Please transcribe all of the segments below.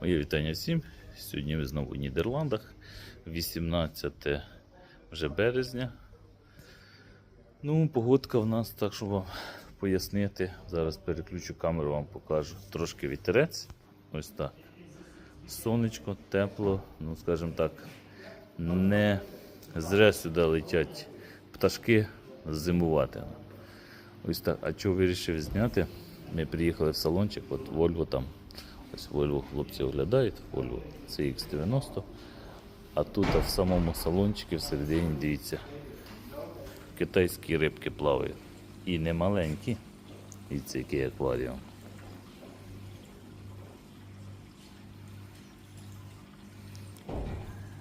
Моє вітання всім. Сьогодні ви знову в Нідерландах. 18 вже березня. Ну, погодка в нас, так що вам пояснити. Зараз переключу камеру, вам покажу. Трошки вітерець. Ось так. Сонечко, тепло, ну скажімо так, не зря сюди летять пташки зимувати. Ось так. А що вирішив зняти? Ми приїхали в салончик, от Volvo там. Ось Volvo хлопці оглядають, Volvo CX90. А тут а в самому салончику всередині дивіться. Китайські рибки плавають. І не маленькі. І це який акваріум.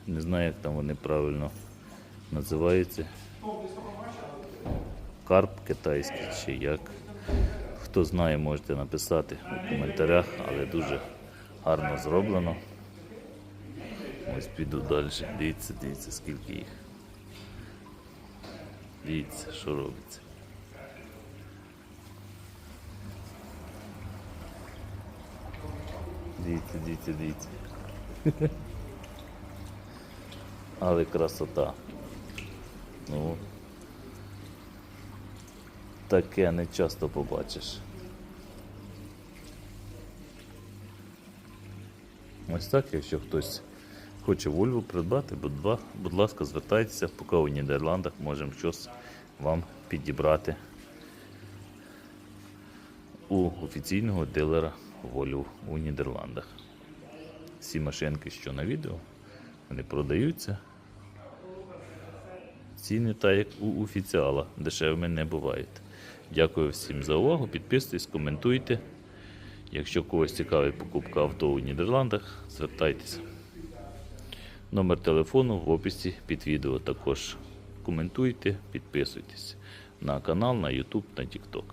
Не знаю, як там вони правильно називаються. Карп китайський чи як. Хто знає, можете написати у коментарях, але дуже гарно зроблено. Ось піду далі. Дивіться, дивіться, скільки їх. Дивіться, що робиться. Дивіться, дивіться, дивіться. Але красота. Ну, таке не часто побачиш. Ось так, якщо хтось хоче Вольву придбати, будь, ласка, звертайтеся, поки у Нідерландах можемо щось вам підібрати у офіційного дилера Volvo у Нідерландах. Всі машинки, що на відео, вони продаються. Ціни так, як у офіціала, дешевими не бувають. Дякую всім за увагу. Підписуйтесь, коментуйте. Якщо когось цікавить покупка авто у Нідерландах, звертайтеся. Номер телефону в описі під відео також. Коментуйте, підписуйтесь на канал, на YouTube, на TikTok.